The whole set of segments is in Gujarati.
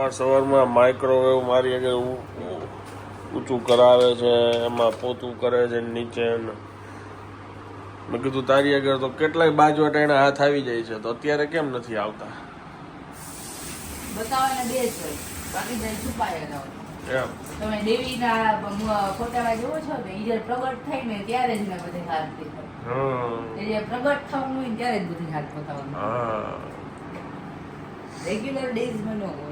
સવાર સવારમાં માઇક્રોવેવ મારી આગળ ઊંચું કરાવે છે એમાં પોતું કરે છે નીચે મેં કીધું તારી આગળ તો કેટલાય બાજુ એના હાથ આવી જાય છે તો અત્યારે કેમ નથી આવતા? મ- પ્રગટ થાય ને ત્યારે જ બધી હાથ હમ. પ્રગટ થવાનું ત્યારે જ બધી હાથ બતાવવાનું. હા. રેગ્યુલર ડેઝમાં ન હોય.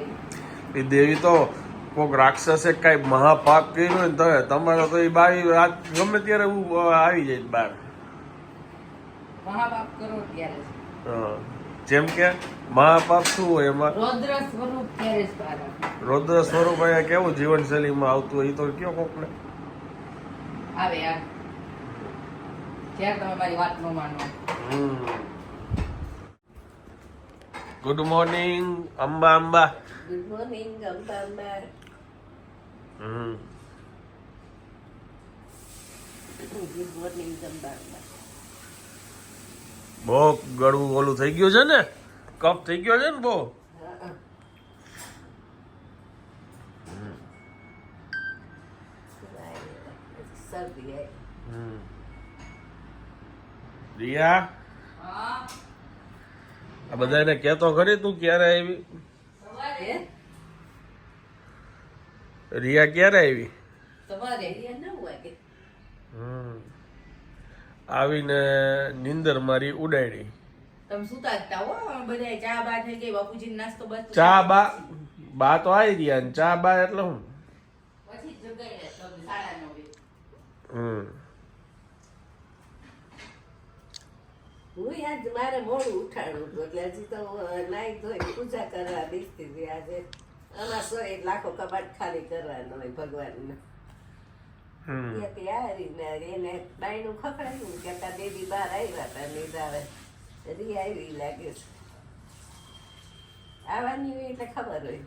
એ દેવી તો કોઈક રાક્ષસે કઈ મહાપાપ કર્યું ને તમે તમારે તો એ બારી રાત ગમે ત્યારે આવી જાય બહાર. જેમ કે મહાપાપ શું હોય એમાં? રૌદ્ર સ્વરૂપ આવે. રૌદ્ર સ્વરૂપ અહીંયા કેવું જીવનશૈલીમાં આવતું હોય? એ તો કયો કોકને? આવે યાર ત્યારે તમે મારી વાત ન માનો. Good morning Amba Amba. Good morning ગંપા Amba હમ ગુડ મોર્નિંગ ગંપા અંબા બહુ ગળું ઓલું થઈ ગયું છે ને કપ થઈ ગયો છે ને બહુ. રિયા આ આ બધાને કહેતો ખરી તું ક્યારે આવી રિયા ક્યારે આવી? તમારે રિયા નવ વાગે હમ. આવીને નીંદર મારી ઉડાડી. તમે સુતા હતા હો બધા ચા બા થઈ ગઈ બાપુજી નાસ્તો બસ ચા બા બા તો આવી રહ્યા ને ચા બા એટલે હું? પછી જગાઈ હમ. હું આજ મારે મોડું ઉઠાડું હતું એટલે હજી તો નાઈ ધોઈ પૂજા કરવા બેસતી હતી આજે. આમાં સો એક લાખો કબાટ ખાલી કરવાનો હોય ભગવાનને. એને ડાયનું ખખડાયું કે તા બેબી બહાર આવ્યા હતા નિરાવે રી આવી લાગે છે. આવવાની હોય એટલે ખબર હોય.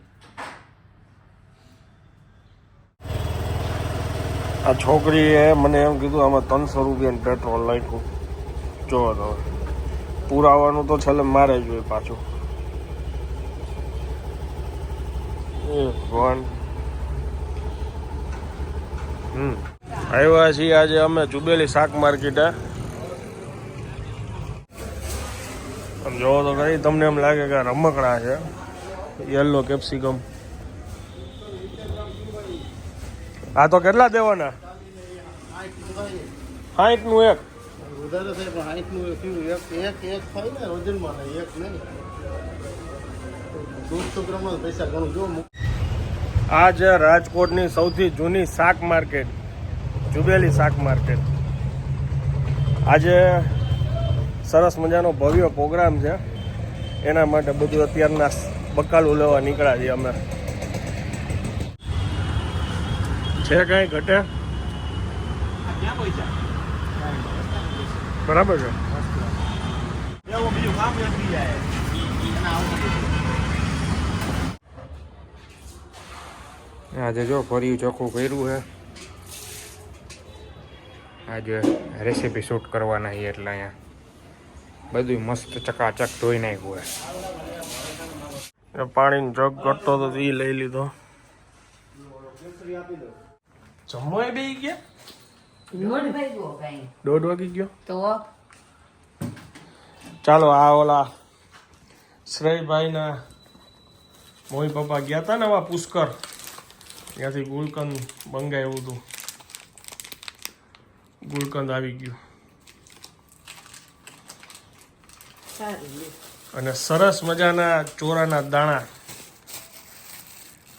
આ છોકરીએ મને એમ કીધું આમાં ત્રણસો રૂપિયાનું પેટ્રોલ નાખ્યું જોવા તો પુરાવાનું તો છેલ્લે મારે જ હોય પાછું. એ ભગવાન. હમ. આવ્યા છીએ આજે અમે જુબેલી શાક માર્કેટે આમ જોવો તો કઈ તમને એમ લાગે કે રમકડા છે. યલો કેપ્સિકમ આ તો કેટલા દેવાના? સાઠનું એક. વધારે થાય પણ હાઈટનું એ એક એક એક થાય ને વજનમાં થાય એક નહીં. દોઢસો પૈસા ઘણું. જો આ છે રાજકોટની સૌથી જૂની શાક માર્કેટ જુબેલી શાક માર્કેટ. આજે સરસ મજાનો ભવ્ય પ્રોગ્રામ છે. એના માટે બધું અત્યારના બકાલું લેવા નીકળ્યા છીએ અમે. છે કાંઈ ઘટે? બરાબર છે. આજે જો ફર્યું ચોખ્ખું કર્યું છે. આજે રેસીપી શૂટ કરવાના છે એટલે અહીંયા બધું મસ્ત ચકાચક ધોઈ નાખ્યું છે. પાણીનો જગ કરતો તો એ લઈ લીધો. જમવા બી ગયા? દોઢ વાગી ગયો? તો? ચાલો આ ઓલા શ્રેયભાઈના મોહી પપ્પા ગયા હતા ને આવા પુષ્કર. ત્યાંથી ગુલકંદ મંગાવ્યું હતું. ગુલકંદ આવી ગયું. અને સરસ મજાના ચોરાના દાણા.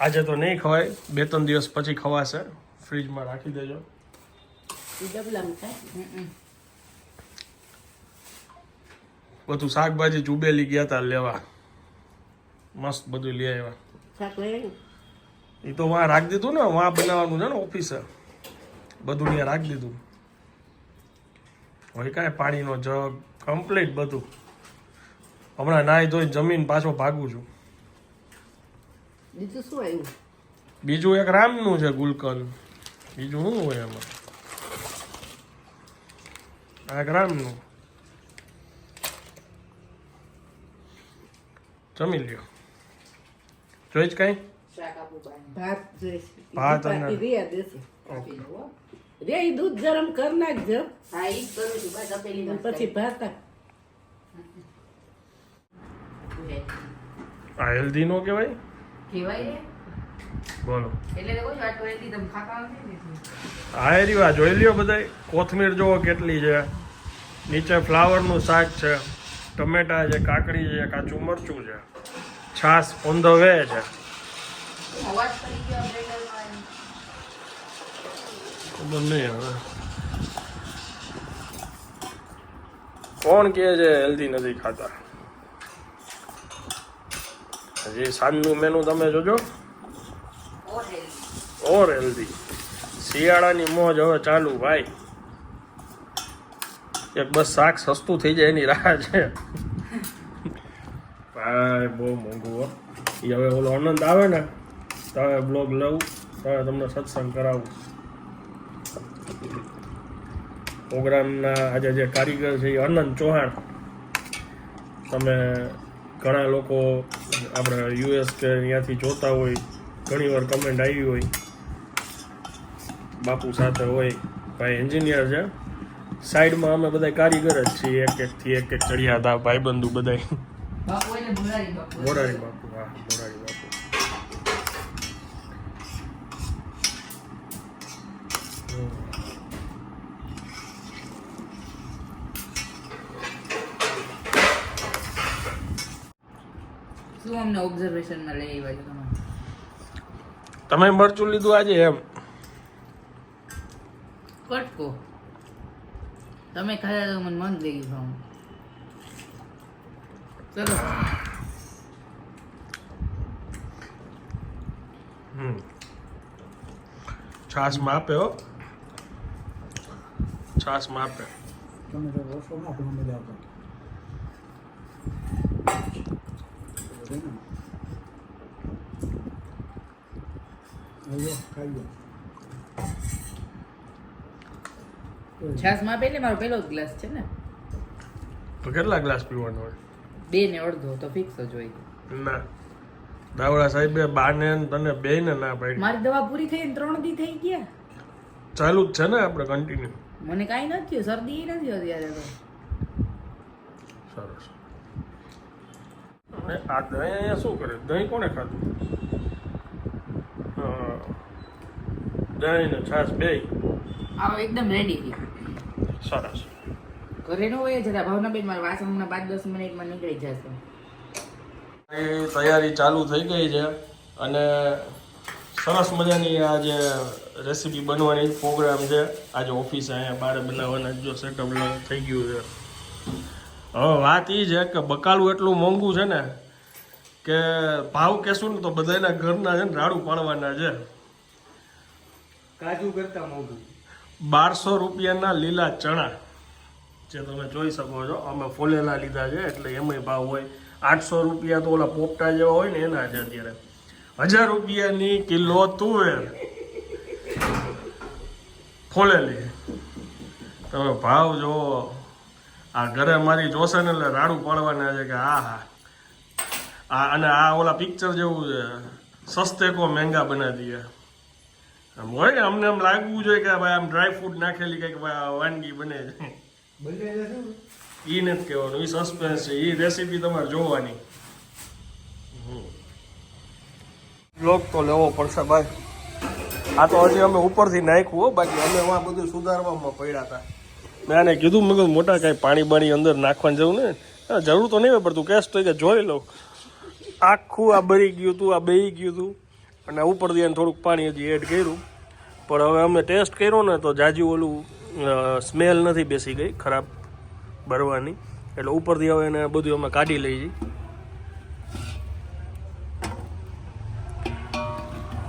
આજે તો નહીં ખવાય બે ત્રણ દિવસ પછી ખવાશે. ફ્રીજમાં રાખી દેજો ઈ ડબલામાં થાય હમ. બધું શાકભાજી ચૂબેલી ગયા તા લેવા. મસ્ત બધું લઈ આવ્યા. શાક લઈ આવ્યું? એ તો વાં રાખી દીધું ને વાં બનાવવાનું છે ને ઓફિસે. બધું ત્યાં રાખી દીધું. હવે કાંઈ પાણીનો જગ કમ્પ્લીટ બધું. હમણાં નાહી ધોઈ જમીન પાછો ભાગું છું. બીજું શું આવ્યું? બીજું એક રામનું છે ગુલકંદ બીજું શું હોય એમાં? આ એક રામનું જમી લ્યો જોઈ જ કાંઈ શાક આપું બાને. ભાત અને-. રે ઈ દૂધ ગરમ કરી નાખજો હા ઈ જ કરું છું બસ તપેલી પછી ભાત આ હેલ્ધી નો કહેવાય બોલો. રહ્યું આ જોઈ લ્યો બધાય. કોથમીર જોવો કેટલી છે. નીચે ફ્લાવરનું શાક છે. ટમેટા છે કાકડી છે કાચું મરચું છે. છાશ ઓન ધ વે છે. ખબર નહીં હવે. કોણ કહે છે હેલ્ધી નથી ખાતા? હજી સાંજનું મેનુ તમે જોજો. ઓર. હેલ્ધી શિયાળાની મોજ હવે ચાલુ, ભાઈ. એક બસ શાક સસ્તું થઈ જાય એની રાહ છે. ભાઈ, બહુ મોંઘું, હો. એ હવે ઓલો આનંદ આવે ને તમે બ્લોગ લઉં તમે તમને સત્સંગ કરાવું. પ્રોગ્રામના આજે જે કારીગર છે એ અનંત ચૌહાણ. તમે ઘણા લોકો આપણે યુએસ કે ત્યાંથી જોતા હોય ઘણી વાર કમેન્ટ આવી હોય. બાપુ સાથે હોય. ભાઈ એન્જિનિયર છે. સાઈડમાં અમે બધા કારીગર જ છીએ. એક એકથી એક એક ચડિયા હતા ભાઈબંધુ બધા મોરારી બાપુ હા મોરારી બાપુ. શું અમને ઓબ્ઝર્વેશનમાં લઈ આવ્યા છો તમે તમે મરચું લીધું આજે એમ? કટકો. તમે ખાધા તો મને મન થઈ ગયું ચલો. હમ. છાશ માપે હો. છાશ માપે. તમે તો ઓછો ના ઘણો બધા છાસમાં પેલે મારો પહેલો જ ગ્લાસ છે ને? તો કેટલા ગ્લાસ પીવાનો હોય? બે ને અડધો તો ફિક્સ જ હોય. ના. દાવડા સાહેબે બાને ને તને બે ને ના પાડી. મારી દવા પૂરી થઈ ને ત્રણ દી થઈ ગયા. ચાલુ જ છે ને આપણે કન્ટિન્યુ મને કાંઈ નથી થયું શરદી નથી અત્યારે તો. સરસ. આ દહીં અહીંયા શું કરે? દહીં કોને ખાધું હા. દહીં ને છાસ બે. આવો એકદમ રેડી છે. સરસ. ઘરે નો હોય જરા ભાવનાબેન મારા વાસણ હમણાં પાંચ દસ મિનિટમાં નીકળી જશે. એ તૈયારી ચાલુ થઈ ગઈ છે અને સરસ મજાની આ જે રેસીપી બનવાની પ્રોગ્રામ છે. આજે ઓફિસે અહીંયા બહાર બનાવવાના જો સેટઅપ થઈ ગયું છે. હવે વાત એ છે કે બકાલું એટલું મોંઘું છે ને કે ભાવ કહેશું ને તો બધાના ઘરના છે ને રાડું પાડવાના છે. કાજુ કરતા મોંઘું. બારસો રૂપિયાના લીલા ચણા, જે તમે જોઈ શકો છો અમે ફોલેલા લીધા છે, એટલે એમાંય ભાવ હોય. આઠસો રૂપિયા તો ઓલા પોપટા જેવા હોય ને, એના છે અત્યારે. હજાર રૂપિયાની કિલો તુવેર. ફોલેલી. તમે ભાવ જો આ ઘરે મારી જોશે ને એટલે રાડું પાડવાના છે કે આ હા આ અને આ ઓલા પિક્ચર જેવું છે. સસ્તે કો મહેંગા બના દિયા આમ હોય ને અમને એમ લાગવું જોઈએ કે ભાઈ આમ ડ્રાય ફ્રૂટ નાખેલી કંઈક ભાઈ વાનગી બને. છે? એ નથી કહેવાનું એ સસ્પેન્સ છે. એ રેસીપી તમારે જોવાની. લોક તો લેવો પડશે ભાઈ. આ તો હજી અમે ઉપરથી નાખ્યું હો બાકી અમે એમાં બધું સુધારવામાં પડ્યા હતા. મેં આને કીધું મેં કીધું મોટા કાંઈ પાણી બાણી અંદર નાખવાની જવું ને જરૂર તો નહીં હોય પણ તું કેસ તો કે જોઈ લઉં આખું આ બળી ગયું હતું આ બેહી ગયું હતું અને ઉપરથી એને થોડુંક પાણી હજી એડ કર્યું. પણ હવે અમે ટેસ્ટ કર્યો ને તો જાજી ઓલું સ્મેલ નથી બેસી ગઈ ખરાબ ભરવાની. એટલે ઉપરથી હવે એને બધું અમે કાઢી લઈ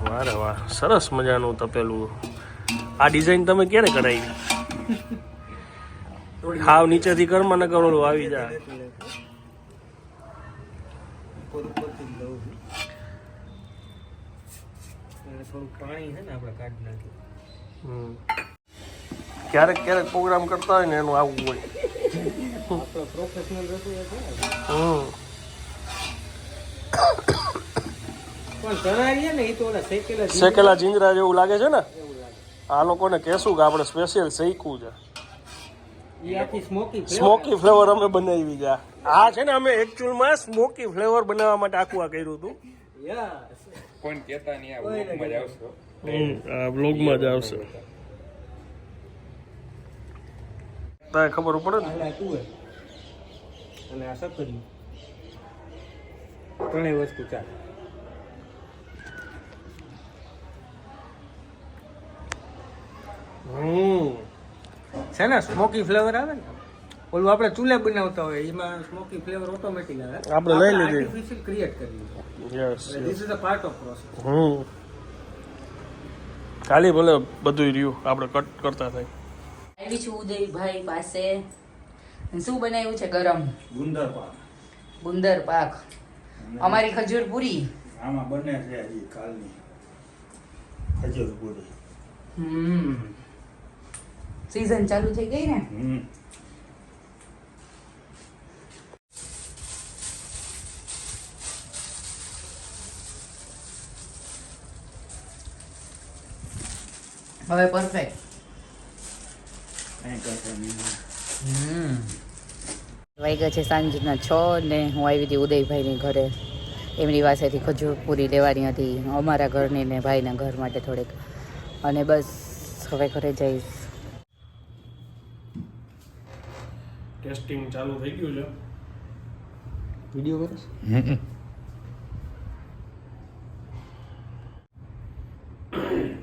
વારે વાહ સરસ મજાનું તપેલું. આ ડિઝાઇન તમે ક્યારે કરાવી હાવ નીચેથી કર્મ ન ઓલું આવી જાય ઉપર ઉપરથી જ લઉં છું. અને થોડું પાણી છે ને આપણે કાઢી નાખીએ. હમ. ક્યારેક ક્યારેક પ્રોગ્રામ કરતા હોય ને એનું આવું હોય. આપણો પ્રોફેશનલ રસોઈ છે પણ ધરાવીએ ને એ તો ઓલા શેકેલા શેકેલા જીંજરા જેવું લાગે છે ને? આ લોકોને કહેશું કે આપણે સ્પેશિયલ શેકવું છે. સ્મોકી સ્મોકી ફ્લેવર અમે બનાવી છે. આ છે ને અમે એકચ્યુઅલમાં સ્મોકી ફ્લેવર બનાવવા માટે આખું આ કર્યું હતું. કોઈ કહેતા નહીં આ બ્લોગમાં જ આવશે. આ બ્લોગમાં જ આવશે. તારે ખબર પડે ને? અને આ સક્કરિયું ત્રણેય વસ્તુ ચાલે. હમ. છે ને સ્મોકી ફ્લેવર આવે ને? ઓલું આપણે ચૂલે બનાવતા હોય એમાં સ્મોકી ફ્લેવર ઓટોમેટિક આવે. આપણે લઈ લીધી. આર્ટિફિશિયલ ક્રિએટ કરી yes this is a part of process hmm. ખાલી ભલે બધું રહ્યું આપણે કટ કરતા થાય. આવી છું ઉદયભાઈ પાસે. શું બનાવ્યું છે ગરમ? ગુંદર પાક. ગુંદર પાક. અમારી ખજૂર પૂરી. આમાં બને છે હજી કાલની. ખજૂર પૂરી. હમ. સીઝન ચાલુ થઈ ગઈ ને? હમ. હવે પરફેક્ટ નહીં વાગ્યા છે સાંજના છ ને હું આવી હતી ઉદયભાઈની ઘરે. એમની પાસેથી ખજૂર પૂરી લેવાની હતી અમારા ઘરની ને ભાઈના ઘર માટે થોડીક. અને બસ હવે ઘરે જઈશ. ટેસ્ટિંગ ચાલુ થઈ ગયું છે. વીડિયો કરો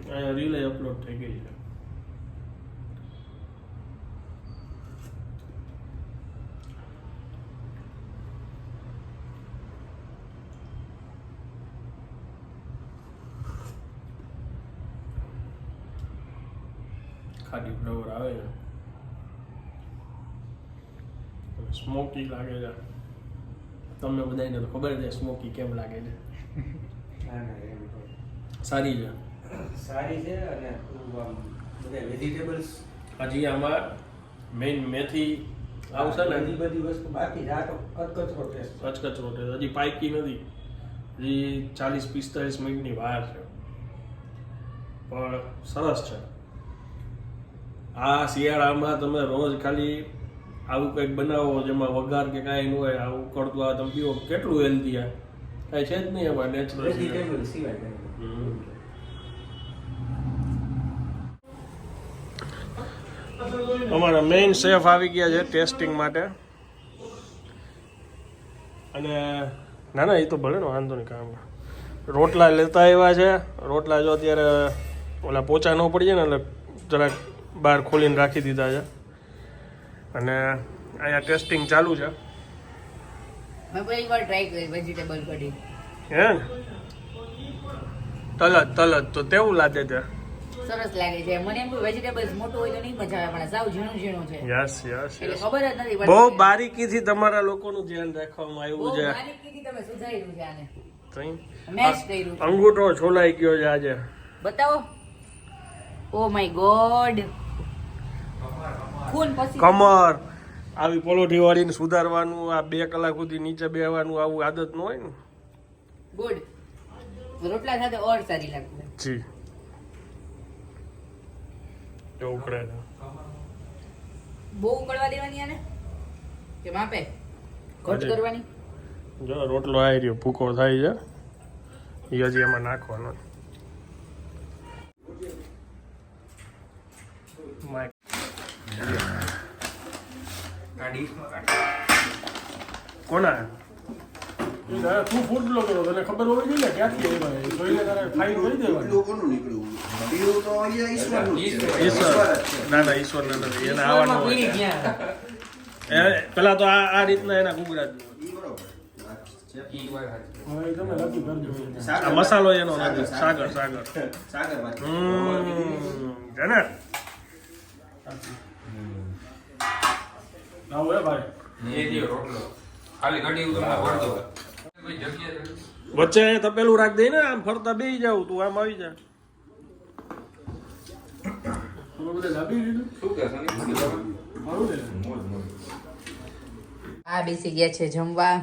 અહીંયા રીલે અપલોડ થઈ ગઈ છે. ખાટી ફ્લેવર આવે છે. સ્મોકી લાગે છે. તમને બધાને તો ખબર છે સ્મોકી કેમ લાગે છે. સારી છે. સારી છે અને બધા વેજીટેબલ્સ હજી આમાં મેઇન મેથી આવશે ને? હજી બધી વસ્તુ બાકી રાતો આ ટેસ્ટ અચકચરો ટેસ્ટ હજી પાકી નથી. હજી ચાલીસ પિસ્તાલીસ મિનિટની વાર છે. પણ સરસ છે. આ શિયાળામાં તમે રોજ ખાલી આવું કંઈક બનાવો જેમાં વઘાર કે કાંઈ ન હોય આવું કરતું આ તમે પીવો કેટલું હેલ્ધી આ? કાંઈ છે જ નહીં એમાં નેચરલ સિવાય કંઈ હમ. અમારા મેઇન શેફ આવી ગયા છે ટેસ્ટિંગ માટે. અને ના ના એ તો ભલે ને વાંધો નહીં કામ રોટલા લેતા આવ્યા છે. રોટલા જો અત્યારે ઓલા પોચા ન પડી જાય ને એટલે જરાક બહાર ખોલીને રાખી દીધા છે. અને અહીંયા ટેસ્ટિંગ ચાલુ છે. હે તલત તલત તો તેવું લાગે છે સરસ લાગે છે. મને એમ કે વેજીટેબલ્સ મોટું હોય તો નહીં મજા આવે પણ સાવ ઝીણું ઝીણું છે. યસ યસ એટલે ખબર જ નથી બહુ બારીકીથી તમારા લોકોનું ધ્યાન રાખવામાં આવ્યું છે. બારીકીથી તમે સુધાર્યું છે આને. કર્યું. અંગૂઠો છોલાઈ ગયો છે આજે. બતાવો. ઓ માય ગોડ ખૂન પછી. કમર. આવી પોલોઠી વાળીને સુધારવાનું આ બે કલાક સુધી નીચે બેવાનું આવું આદત ન હોય ને? ગુડ રોટલા સાથે ઓર સારી લાગશે. જી. એવું ઉકળે છે બહુ ઉકળવા દેવાની આને? કે માપે? ઘટ કરવાની? જો રોટલો આવી રહ્યો ભૂકો થાય છે. એ હજી એમાં નાખવાનો. કોના? તું ફૂડ બ્લોગ કરો તને ખબર હોવી જોઈએ ને ક્યાંથી આવ્યા જોઈને તારે ફાઇન કરી નીકળ્યું. તો અહીંયા ઈશ્વરનું ઈશ્વર. ના ના ઈશ્વર નથી. એને આવવાનું હોય પેલા તો આ આ રીતના એના. આ મસાલો એનો સાગર, સાગર સાગર. છે ને ભાઈ. એ રોટલો. ખાલી ઘડી હું તમને વચ્ચે અહીંયા તપેલું રાખ દઈ ને આમ ફરતા બે જાવ તું આમ આવી જા. આ બેસી ગયા છે જમવા.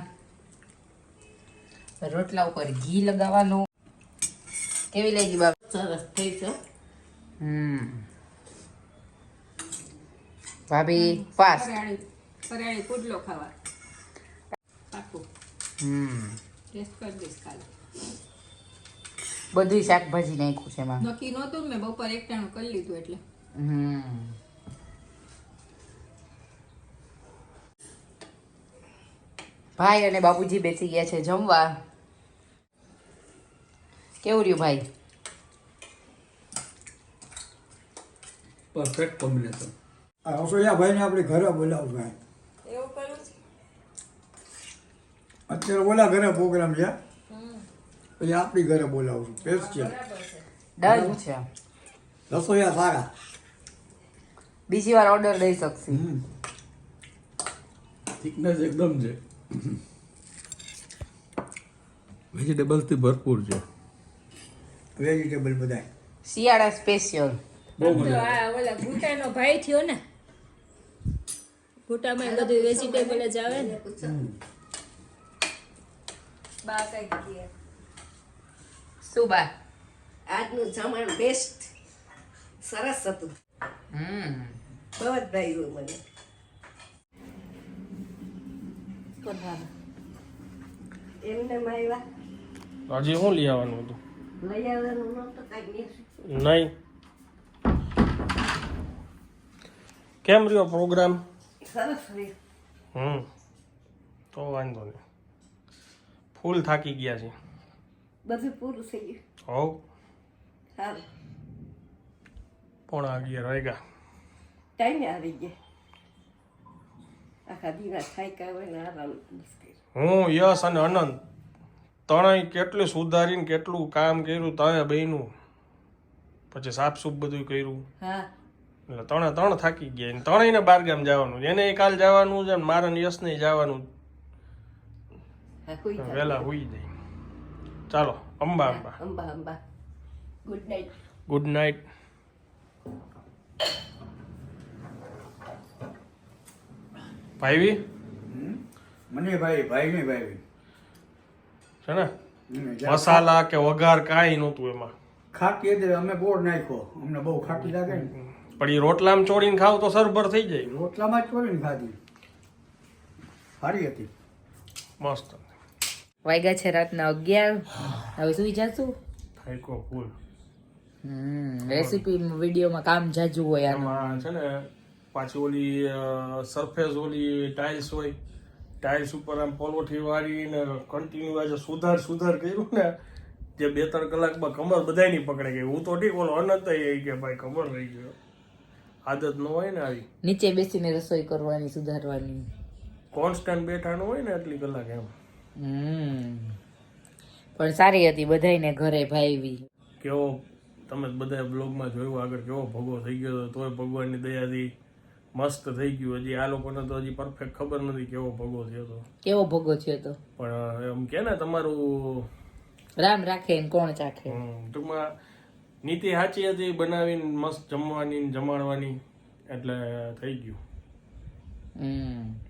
રોટલા ઉપર ઘી લગાવવાનું. કેવી લાગી બાબા? સરસ થઈ છે. હમ. ભાભી ફાસ્ટ ફરાળી પરિયાળી પુડલો ખાવા. પાકું. ટેસ્ટ કરી દઈશ કાલે. બધું શાકભાજી નાખ્યું છે એમાં. નક્કી નહોતું મેં બપોર એકટાણું કરી લીધું એટલે. હમ. ભાઈ અને બાપુજી બેસી ગયા છે જમવા. કેવું રહ્યું ભાઈ? પરફેક્ટ કોમ્બિનેશન આ રસોઈયા ભાઈને આપણે ઘરે બોલાવું આ. એવું કરું અત્યારે ઓલા ઘરે પ્રોગ્રામ છે. પછી આપણી ઘરે બોલાવું સ્પેશિયલ ડન છે. રસોઈયા સારા. બીજી વાર ઓર્ડર દઈ શકશે. થિકનેસ એકદમ છે. વેજીટેબલ્સથી ભરપૂર છે. વેજીટેબલ બધા શિયાળા સ્પેશિયલ બહુ મજા ઓલા ભૂટાનો ભાઈ થયો ને. ભૂટામાં બધું વેજીટેબલ જ આવે ને. બા કઈ કહે. શું બા? આજનું જમણ બેસ્ટ સરસ હતું. હમ. બહુ જ ભાઈ મને. એમને આવ્યા હજી શું લઈ આવવાનું હતું? લઈ આવવાનું નહોતું નહીં. કેમ રહ્યો પ્રોગ્રામ સરસ રહ્યો. હમ. તો વાંધો નહીં. ફૂલ થાકી ગયા છે. બધું પૂરું થઈ ગયું. હોવ સારું. પોણા અગિયાર વાગ્યા ટાઈમે આવી ગયા. આખા દિવસ થાક્યા હોય ને આરામ હું યશ અને અનંત ત્રણેય કેટલું સુધારીને કેટલું કામ કર્યું તમે બહેનું. પછી સાફસૂફ બધું કર્યું. હા. એટલે ત્રણે ત્રણ થાકી ગયા. ને બાર બારગામ જવાનું. છે. એને કાલ જવાનું છે ને મારા ને યશને જવાનું. વહેલા હોઈ જાય ચાલો Amba Amba Amba Amba good night good night ભાઈવી મને ભાઈ ભાઈ ને ભાઈ છે ને મસાલા કે વઘાર કાંઈ નહોતું એમાં ખાટી હતી અમે બોર નાખ્યો અમને બહુ ખાટી લાગે ને પણ એ રોટલામાં ચોળીને ખાવ તો સરભર થઈ જાય રોટલામાં જ ચોરીને ખાધી સારી હતી મસ્ત વાગ્યા છે રાતના અગિયાર. હવે સુઈ જાશું? થાયકો ફૂલ. હમ રેસીપી વિડીયોમાં કામ જાજુ હોય આમાં છે ને પાછી ઓલી સરફેસ ઓલી ટાઇલ્સ હોય ટાઇલ્સ ઉપર આમ પલોઠી વાળીને કન્ટિન્યુ આજે સુધાર સુધાર કર્યું ને જે બે ત્રણ કલાકમાં કમર બધાયની પકડાઈ ગઈ. હું તો ઠીક ઓલો અનંત કે ભાઈ ખબર રહી ગયો. આદત ન હોય ને આવી. નીચે બેસીને રસોઈ કરવાની સુધારવાની. કોન્સ્ટન્ટ બેઠાનું હોય ને એટલી કલાક એમ. પણ સારી હતી બધાયને ઘરે ભાઈવી. કેવો તમે બધા બ્લોગમાં જોયું આગળ કેવો ભગો થઈ ગયો તોય ભગવાનની દયાથી મસ્ત થઈ ગયું. હજી આ લોકોને તો હજી પરફેક્ટ ખબર નથી કેવો ભગો થયો તો કેવો ભોગો થયો તો પણ એમ કે ને તમારું રામ રાખે ને કોણ ચાખે? ટૂંકમાં નીતિ સાચી હતી બનાવીને મસ્ત જમવાની જમાડવાની એટલે થઈ ગયું. હમ.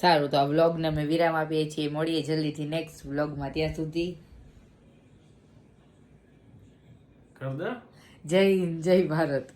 સારું તો આ વ્લોગને અમે વિરામ આપીએ છીએ. મળીએ જલ્દીથી નેક્સ્ટ વ્લોગમાં. ત્યાં સુધી જય હિન્દ જય ભારત.